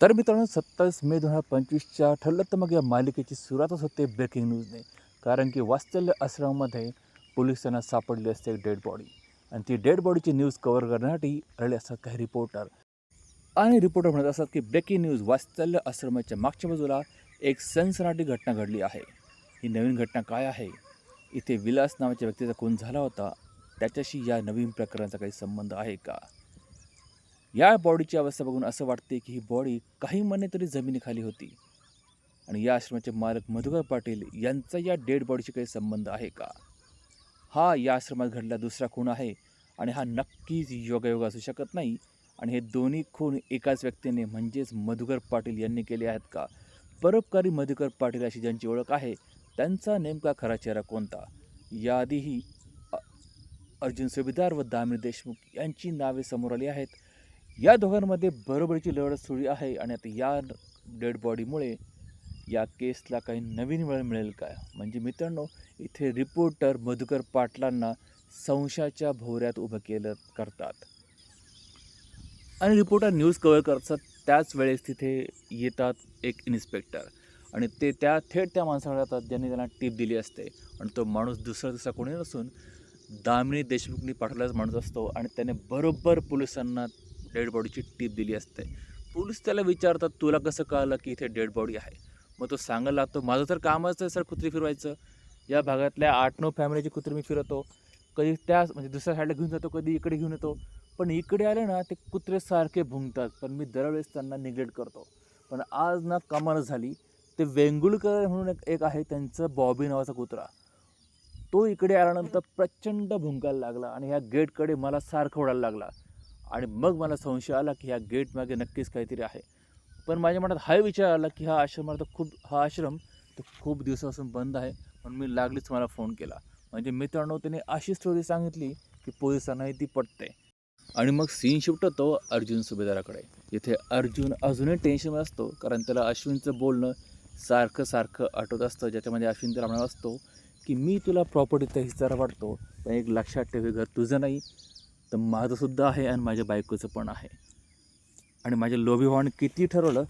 तर मित्रांनो सत्तावीस मे दोन हजार पंचवीसच्या ठरलं तर मग या मालिकेची सुरुवातच होते ब्रेकिंग न्यूजने कारण की वास्तल्य आश्रमामध्ये पोलिसांना सापडली असते एक डेड बॉडी आणि ती डेड बॉडीची न्यूज कव्हर करण्यासाठी आलेले असतात काही रिपोर्टर आणि रिपोर्टर म्हणत असतात की ब्रेकिंग न्यूज वास्तल्य आश्रमाच्या मागच्या बाजूला एक सनसनाटी घटना घडली आहे. ही नवीन घटना काय आहे? इथे विलास नावाच्या व्यक्तीचा खून झाला होता. त्याच्याशी या नवीन प्रकरणाचा काही संबंध आहे का? या बॉडीची अवस्था बघून असं वाटते की ही बॉडी काही महिने तरी जमिनीखाली होती. आणि या आश्रमाचे मालक मधुकर पाटील यांचा या डेड बॉडीशी काही संबंध आहे का? हा या आश्रमात घडला दुसरा खून आहे आणि हा नक्कीच योगायोग असू शकत नाही. आणि हे दोन्ही खून एकाच व्यक्तीने म्हणजेच मधुकर पाटील यांनी केले आहेत का? परोपकारी मधुकर पाटील अशी ज्यांची ओळख आहे त्यांचा नेमका खरा चेहरा कोणता? याआधीही अर्जुन सुभेदार व दामिनी देशमुख यांची नावे समोर आली आहेत. या दोघांमध्ये बरोबरीची लढत सुरू आहे आणि आता या डेड बॉडीमुळे या केसला काही नवीन वेळ मिळेल काय म्हणजे मित्रांनो इथे रिपोर्टर मधुकर पाटलांना संशयाच्या भोवऱ्यात उभं केलं करतात. आणि रिपोर्टर न्यूज कव्हर करतात त्याच वेळेस तिथे येतात एक इन्स्पेक्टर आणि ते त्या थेट त्या माणसाकडे जातात ज्यांनी त्यांना टीप दिली असते. आणि तो माणूस दुसरा दुसरा कोणी नसून दामिनी देशमुखनी पाठवलेलाच माणूस असतो आणि त्याने बरोबर पोलिसांना डेड बॉडीची टीप दिली असते. पोलीस त्याला विचारतात तुला कसं कळलं की इथे डेड बॉडी आहे? मग तो सांगायला लागतो माझं तर कामच आहे सर कुत्री फिरवायचं. या भागातल्या आठ नऊ फॅमिलीची कुत्री मी फिरवतो. कधी त्या म्हणजे दुसऱ्या साईडला घेऊन जातो कधी इकडे घेऊन येतो. पण इकडे आले ना ते कुत्रे सारखे भुंकतात. पण मी दरवेळेस त्यांना निग्लेक्ट करतो. पण आज ना कमालच झाली. ते वेंगुळकर म्हणून एक एक आहे त्यांचं बॉबी नावाचा कुत्रा. तो इकडे आल्यानंतर प्रचंड भुंकायला लागला आणि ह्या गेटकडे मला सारखं ओढायला लागला. आणि मग मला संशय आला की ह्या गेटमागे नक्कीच काहीतरी आहे. पण माझ्या मनात हा विचार आला की हा आश्रम तर खूप हा आश्रम तो खूप दिवसापासून बंद आहे म्हणून मी लागलीच मला फोन केला. म्हणजे मित्रांनो त्याने अशी स्टोरी सांगितली की पोलिसांनाही ती पटते. आणि मग सीन शिफ्ट होतो अर्जुन सुभेदाराकडे. इथे अर्जुन अजूनही टेन्शनमध्ये असतो कारण त्याला अश्विनचं बोलणं सारखं सारखं आठवत असतं. ज्याच्यामध्ये अश्विन त्याला म्हणत असतो की मी तुला प्रॉपर्टीचा हिस्सा वाटतो पण एक लक्षात ठेवे घर तुझं नाही. तर माझंसुद्धा आहे आणि माझ्या बायकोचं पण आहे. आणि माझ्या लोभी किती ठरवलं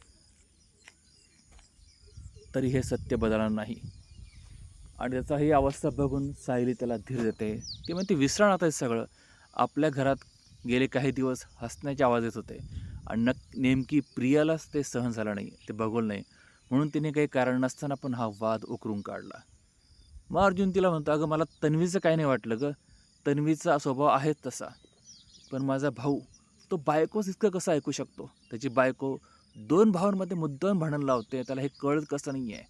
तरी हे सत्य बदलणार नाही. आणि त्याचा ही अवस्था बघून सायली त्याला धीर देते. ती म्हणते विसरण आता आहे सगळं. आपल्या घरात गेले काही दिवस हसण्याचे आवाज येत होते. आणि नक नेमकी प्रियालाच ते सहन झालं नाही ते बघवलं नाही. म्हणून तिने काही कारण नसताना पण हा वाद उकरून काढला. मग अर्जुन तिला म्हणतो अगं मला तन्वीचं काही नाही वाटलं गं. तन्वीचा स्वभाव आहेच तसा. पण माझा भाऊ तो बायकोच इतकं कसं ऐकू शकतो? त्याची बायको दोन भावांमध्ये मुद्दाम भांडण लावते त्याला हे कळत कसं नाही आहे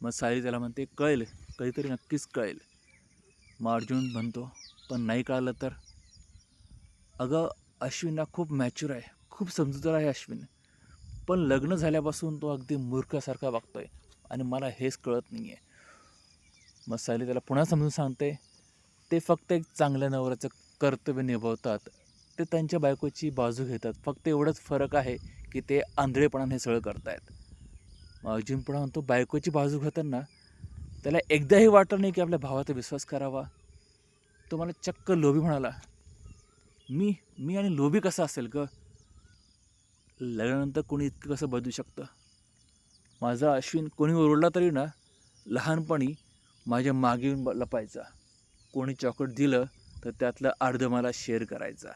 मग सायली त्याला म्हणते कळेल कधीतरी नक्कीच कळेल. मग अर्जुन म्हणतो पण नाही कळलं तर? अगं अश्विन ना खूप मॅच्युअर आहे खूप समजूतदार आहे अश्विन. पण लग्न झाल्यापासून तो अगदी मूर्खासारखा वागतोय आणि मला हेच कळत नाही आहे मग सायली त्याला पुन्हा समजून सांगते ते फक्त एक चांगल्या नवऱ्याचं कर्तव्य निभावतात ते त्यांच्या बायकोची बाजू घेतात. फक्त एवढंच फरक आहे की ते आंधळेपणाने सगळं करतायत. मग अर्जुन पुन्हा म्हणतो बायकोची बाजू घेताना त्याला एकदाही वाटलं नाही की आपल्या भावाचा विश्वास करावा. तो मला चक्क लोभी म्हणाला मी मी आणि लोभी कसा असेल ग? लग्नानंतर कोणी इतकं कसं बदलू शकतं? माझा अश्विन कोणी ओरडला तरी ना लहानपणी माझ्या मागे येऊन लपायचा. कोणी चॉकलेट दिलं तर त्यातलं अर्धं मला शेअर करायचा.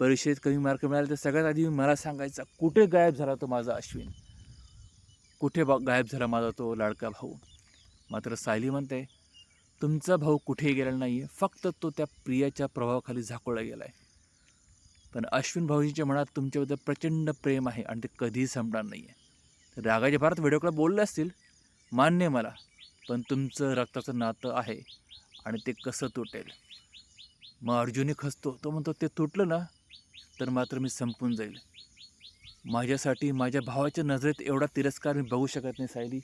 परीक्षेत कमी मार्क मिळाले तर सगळ्यात आधी मला सांगायचा कुठे गायब झाला तो माझा अश्विन? कुठे बा गायब झाला माझा तो लाडका भाऊ? मात्र सायली म्हणते तुमचा भाऊ कुठेही गेलेला नाही आहे फक्त तो त्या प्रियाच्या प्रभावाखाली झाकोळला गेला आहे पण अश्विन भाऊजीच्या मनात तुमच्याबद्दल प्रचंड प्रेम आहे आणि ते कधीही संपणार नाही आहे रागाच्या भारत व्हिडिओकडे बोलले असतील मान्य आहे मला पण तुमचं रक्ताचं नातं आहे आणि ते कसं तुटेल? मग अर्जुनही खचतो. तो म्हणतो ते तुटलं ना तर मात्र मी संपून जाईल. माझ्यासाठी माझ्या भावाच्या नजरेत एवढा तिरस्कार मी बघू शकत नाही सायली.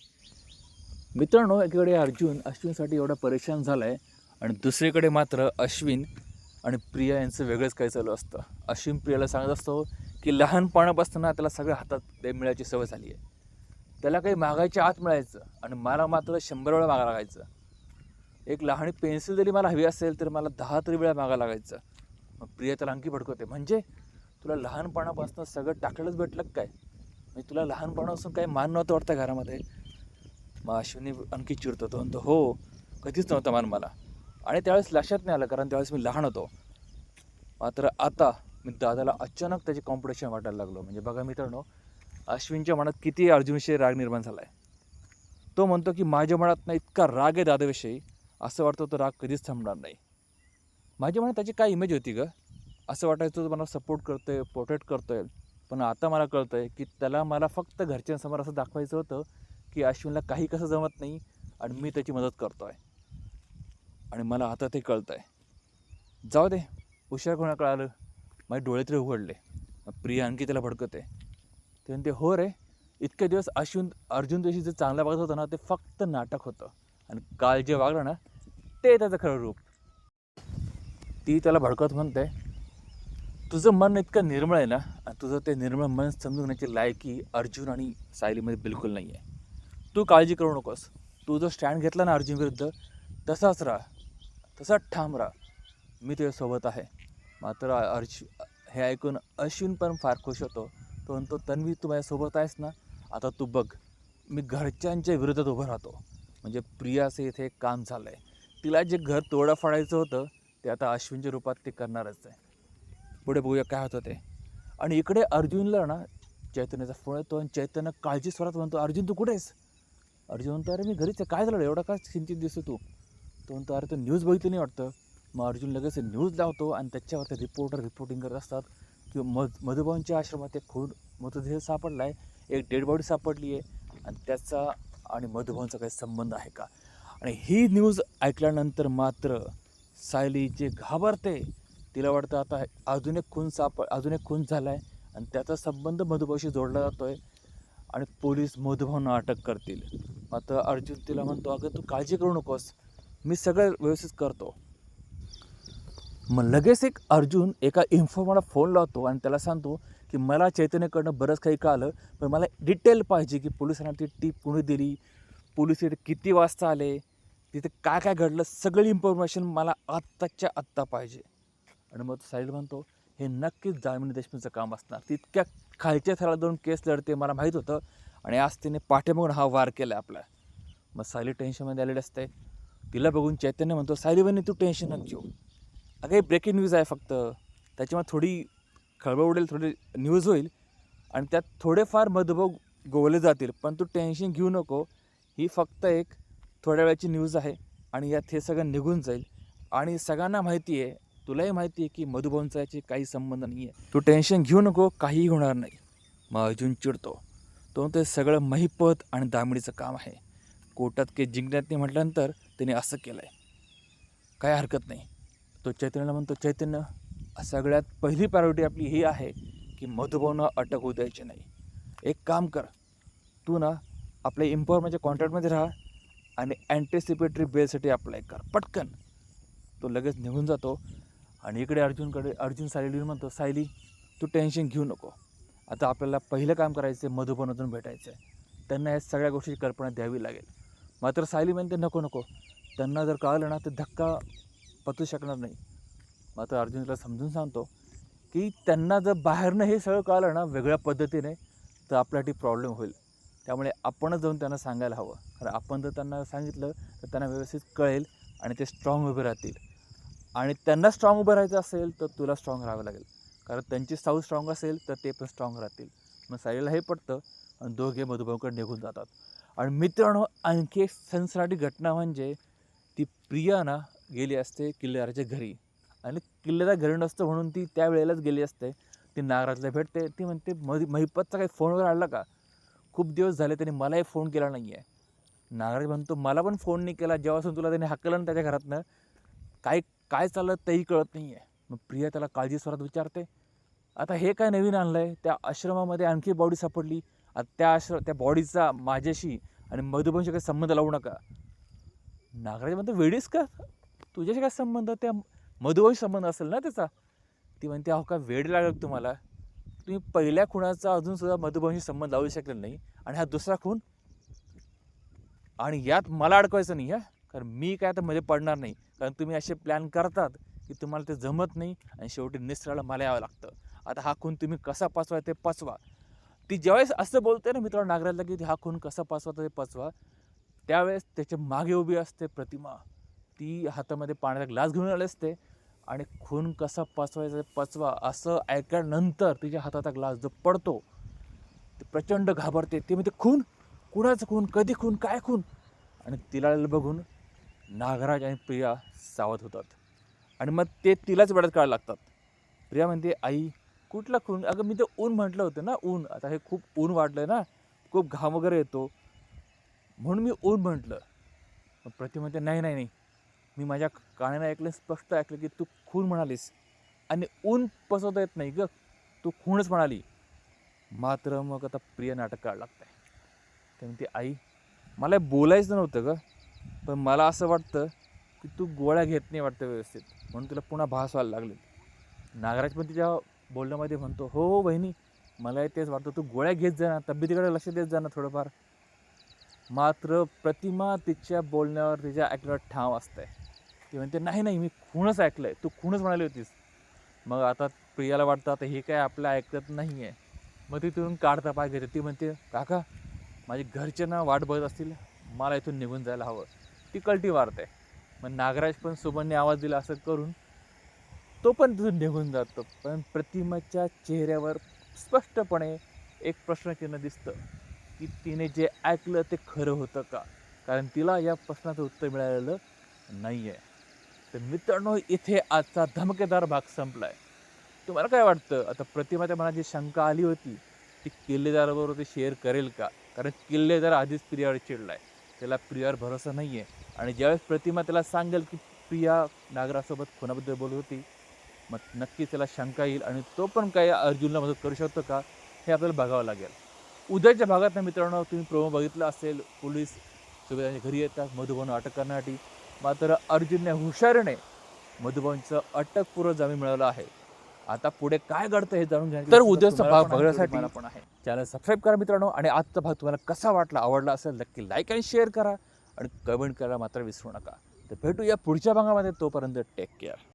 मित्रांनो एकीकडे अर्जुन अश्विनसाठी एवढा परेशान झाला आहे आणि दुसरीकडे मात्र अश्विन आणि प्रिया यांचं वेगळंच काही चालू असतं. अश्विन प्रियाला सांगत असतो की लहानपणापासून त्याला सगळ्या हातात ते मिळायची सवय झाली आहे. त्याला काही मागायच्या आत मिळायचं आणि मला मात्र शंभर वेळा मागा लागायचं. एक लहान पेन्सिल जरी मला हवी असेल तर मला दहा तरी वेळा मागा लागायचं. मग प्रिया त्याला आणखी भडकवते म्हणजे तुला लहानपणापासून सगळं टाकलेलंच भेटलं काय? म्हणजे तुला लहानपणापासून काही मान नव्हतं वाटतं घरामध्ये? मग अश्विनी आणखी चिडतो तो म्हणतो हो कधीच नव्हता मान मला. आणि त्यावेळेस लक्षात नाही आलं कारण त्यावेळेस मी लहान होतो. मात्र आता मी दादाला अचानक त्याचे कॉम्पिटिशन वाटायला लागलो. म्हणजे बघा मित्रांनो अश्विनच्या मनात किती अर्जुनविषयी राग निर्माण झाला आहे तो म्हणतो की माझ्या मनात ना इतका राग आहे दादाविषयी असं वाटतं तो राग कधीच थांबणार नाही. माझ्या मनात त्याची काय इमेज होती ग? असं वाटायचं तो मला सपोर्ट करतो आहे पोर्ट्रेट प्रोटेक्ट आहे पण आता मला कळतं आहे की त्याला मला फक्त घरच्यांसमोर असं दाखवायचं होतं की अश्विनला काही कसं जमत नाही आणि मी त्याची मदत करतो आहे आणि मला आता ते कळतं आहे जाऊ दे हुशार कोणा कळालं? माझे डोळे तरी उघडले. प्रिया आणखी त्याला भडकते. ते म्हणते हो रे इतके दिवस अश्विन अर्जुन जोशी जे चांगला वागत होतं ना ते फक्त नाटक होतं. आणि काल जे वागलं ना ते त्याचं खरं रूप. ती त्याला भडकत म्हणते तुझं मन इतकं निर्मळ आहे ना आणि तुझं ते निर्मळ मन समजून घेण्याची लायकी अर्जुन आणि सायलीमध्ये बिलकुल नाही आहे तू काळजी करू नकोस. तू जो स्टँड घेतला ना अर्जुन विरुद्ध तसाच राहा. तसाच ठाम राहा. मी तुझ्यासोबत आहे. मात्र अर्ज हे ऐकून अश्विन पण फार खुश होतो. तो म्हणतो तन्वी तू माझ्यासोबत आहेस ना? आता तू बघ. मी घरच्यांच्या विरोधात उभं राहतो. म्हणजे प्रियाचं इथे काम झालं आहे तिला जे घर तोडा फाडायचं होतं ते आता अश्विनच्या रूपात ते करणारच आहे. पुढे बघूया काय होतं ते. आणि इकडे अर्जुनला ना चैतन्याचा फोन येतो आणि चैतन्य काळजी स्वरात म्हणतो अर्जुन तू कुठे आहेस? अर्जुन म्हणतो अरे मी घरीच आहे. काय झालं? एवढा का चिंतित दिसतो तू? तो म्हणतो अरे तो न्यूज बघितली नाही वाटतं. मग अर्जुन लगेच न्यूज लावतो आणि त्याच्यावरती रिपोर्टर रिपोर्टिंग करत असतात. की मध मधुबाऊंच्या आश्रमात एक खून मृतदेह सापडला आहे एक डेड बॉडी सापडली आहे आणि त्याचा आणि मधुबाऊंचा काही संबंध आहे का? आणि ही न्यूज ऐकल्यानंतर मात्र सायली जे घाबरते. तिला वाटतं आता अजून एक खून साप अजून एक खून झाला आहे आणि त्याचा संबंध मधुभावशी जोडला जातो आहे आणि पोलीस मधुभावना अटक करतील. मात्र अर्जुन तिला म्हणतो अगं तू काळजी करू नकोस. मी सगळं व्यवस्थित करतो. मग लगेच एक अर्जुन एका इन्फॉर्मरला फोन लावतो आणि त्याला सांगतो की मला चैतन्यकडनं बरंच काही कळालं पण मला डिटेल पाहिजे की पोलिसांना ती टीप कुणी दिली? पोलीस किती वाजता आले? तिथे काय काय घडलं सगळी इन्फॉर्मेशन मला आत्ताच्या आत्ता पाहिजे. आणि मग तो साहिल म्हणतो हे नक्कीच जामिनी देशमुखचं काम असणार. तितक्या खालच्या थराला दोन केस लढते मला माहीत होतं. आणि आज तिने पाठीमागून हा वार केला आपला. मग सायली टेन्शनमध्ये आलेली असते. तिला बघून चैतन्य म्हणतो सायली बहिणी तू टेन्शन नको घेऊ. अगं हे ब्रेकिंग न्यूज आहे फक्त. त्याच्यामुळे थोडी खळबळ उडेल थोडी न्यूज होईल. आणि त्यात थोडेफार मधुभाव गोवले जातील. पण तू टेन्शन घेऊ नको. ही फक्त एक थोड्या वेळाची न्यूज आहे आणि यात हे सगळं निघून जाईल. आणि सगळ्यांना माहिती आहे तुलाही माहिती आहे की मधुभाऊंचा याची काही संबंध नाही आहे तू टेन्शन घेऊ नको काहीही होणार नाही. मग अजून चिडतो. तो ते सगळं महिपत आणि दामिडीचं काम आहे. कोर्टात केस जिंकण्यात नाही म्हटल्यानंतर त्याने असं केलं आहे काय हरकत नाही. तो चैतन्यला म्हणतो चैतन्य सगळ्यात पहिली प्रायोरिटी आपली ही आहे की मधुभाऊंना अटक होऊ द्यायची नाही. एक काम कर. तू ना आपल्या इम्पॉर्टमेंटच्या कॉन्ट्रॅक्टमध्ये राहा. आणि अँटिसिपेटरी बेलसाठी अप्लाय कर. पटकन. तो लगेच निघून जातो. आणि इकडे अर्जुनकडे अर्जुन सायली म्हणतो सायली तू टेन्शन घेऊ नको. आता आपल्याला पहिलं काम करायचं आहे मधुबनातून भेटायचं आहे त्यांना या सगळ्या गोष्टीची कल्पना द्यावी लागेल. मात्र सायली म्हणते नको नको. त्यांना जर कळलं ना तर धक्का पचू शकणार नाही. मात्र अर्जुन तिला समजून सांगतो की त्यांना जर बाहेरनं हे सगळं कळलं ना वेगळ्या पद्धतीने तर आपल्यासाठी प्रॉब्लेम होईल. त्यामुळे आपणच जाऊन त्यांना सांगायला हवं. कारण आपण जर त्यांना सांगितलं तर त्यांना व्यवस्थित कळेल आणि ते स्ट्रॉंग उभे राहतील. आणि त्यांना स्ट्रॉंग उभं राहायचं असेल तर तुला स्ट्रॉंग राहावं लागेल. कारण त्यांची साऊथ स्ट्रॉंग असेल तर ते पण स्ट्रॉंग राहतील. मग साईला हे पडतं आणि दोघे मधुभाऊकडे निघून जातात. आणि मित्रांनो आणखी एक सनसनाटी घटना म्हणजे ती प्रिया ना गेली असते किल्लेदाराच्या घरी. आणि किल्लेदार घरी नसतं म्हणून ती त्या वेळेलाच गेली असते. ती नागराजला भेटते. ती म्हणते मधी महिपतचा काही फोन वगैरे आला का? खूप दिवस झाले त्याने मलाही फोन केला नाही आहे नागराज म्हणतो मला पण फोन नाही केला. जेव्हापासून तुला त्याने हाकलं ना त्याच्या घरातनं काय काय चाललं तेही कळत नाही आहे मग प्रिया त्याला काळजी स्वरात विचारते. आता हे काय नवीन आणलं आहे त्या आश्रमामध्ये आणखी बॉडी सापडली. आता त्या आश्र त्या बॉडीचा माझ्याशी आणि मधुबनशी काही संबंध लावू नका. नागराज म्हणतो वेडीस का? तुझ्याशी काय संबंध? त्या मधुबनशी संबंध असेल ना त्याचा? ती म्हणते अहो का वेळ लागेल तुम्हाला. तुम्ही पहिल्या खुणाचा अजूनसुद्धा मधुबनशी संबंध लावू शकले नाही. आणि हा दुसरा खून? आणि यात मला अडकवायचं नाही हा? कारण मी काय आता मध्ये पडणार नाही. कारण तुम्ही असे प्लॅन करतात की तुम्हाला ते जमत नाही आणि शेवटी निसराला मला यावं लागतं. आता हा खून तुम्ही कसा पाचवा ते पाचवा. ती ज्यावेळेस असं बोलते ना मित्रांनो नागराजला की हा खून कसा पाचवा ते पाचवा त्यावेळेस त्याच्यामागे उभी असते प्रतिमा. ती हातामध्ये पाण्याचा ग्लास घेऊन आले असते. आणि खून कसा पचवायचा पचवा असं ऐकल्यानंतर तिच्या हाताचा ग्लास जो पडतो ते प्रचंड घाबरते. ते म्हणते खून? कुणाचं खून? कधी खून? काय खून? आणि तिला बघून नागराज आणि प्रिया सावध होतात. आणि मग ते तिलाच वेळात काढायला लागतात. प्रिया म्हणते आई कुठला खून? अगं मी ते ऊन म्हटलं होतं ना ऊन. आता हे खूप ऊन वाढलं ना खूप घाम वगैरे येतो. म्हणून मी ऊन म्हटलं. मग प्रतिमा म्हणते नाही नाही नाही. मी माझ्या कानाने ऐकलं स्पष्ट ऐकलं की तू खून म्हणालीस. आणि ऊन पसवता येत नाही ग. तू खूनच म्हणाली. मात्र मग आता प्रिय नाटक काढ लागतंय. ते म्हणते आई मला बोलायचं नव्हतं ग. पण मला असं वाटतं की तू गोळ्या घेत नाही वाटतं व्यवस्थित. म्हणून तुला पुन्हा भास व्हायला लागले नागराज पण तिच्या बोलण्यामध्ये म्हणतो हो हो बहिणी. मला तेच वाटतं. तू गोळ्या घेत जा ना. तब्येतीकडे लक्ष देत जा ना थोडंफार. मात्र प्रतिमा तिच्या बोलण्यावर तिच्या ऐकण्यावर ठाव असतं आहे ती म्हणते नाही नाही मी खूणच ऐकलं आहे तू खूणच म्हणाली होतीस. मग आता प्रियाला वाटतं आता हे काय आपलं ऐकत नाही आहे मग ती तिथून काढता पाय घेते ती म्हणते काका माझे घरचे ना वाट बघत असतील मला इथून निघून जायला हवं. ती कलटी मारते. मग नागराज पण सुबनने आवाज दिला असं करून तो पण तिथून निघून जातो. पण प्रतिमाच्या चेहऱ्यावर स्पष्टपणे एक प्रश्नचिन्ह दिसतं की तिने जे ऐकलं ते खरं होतं का? कारण तिला या प्रश्नाचं उत्तर मिळालेलं नाही आहे तर मित्रांनो इथे आजचा धमकेदार भाग संपला आहे तुम्हाला काय वाटतं? आता प्रतिमाच्या मनात जी शंका आली होती ती किल्लेदाराबरोबर ते शेअर करेल का? कारण किल्लेदार आधीच प्रियावर चिडला आहे त्याला प्रियावर भरोसा नाही आहे आणि ज्यावेळेस प्रतिमा त्याला सांगेल की प्रिया नागरासोबत खुनाबद्दल बोलत होती मग नक्की त्याला शंका येईल आणि तो पण काय अर्जुनला मदत करू शकतो का? हे आपल्याला बघावं लागेल. उद्याच्या भागात ना मित्रांनो तुम्ही प्रोमो बघितला असेल पोलीस सुभेदाच्या घरी येतात मधुबन अटक करण्यासाठी. मात्र अर्जुनने हुशारीने मधुभाऊंचं अटकपूर्व जामीन मिळवला आहे. आता पुढे काय घडतं हे जाणून घ्या तर उद्याचा भाग बघण्यासाठी पण आहे. चॅनल सबस्क्राईब करा मित्रांनो आणि आजचा भाग तुम्हाला कसा वाटला आवडला असेल नक्की लाईक आणि शेअर करा आणि कमेंट करायला मात्र विसरू नका. तर भेटूया पुढच्या भागामध्ये तोपर्यंत टेक केअर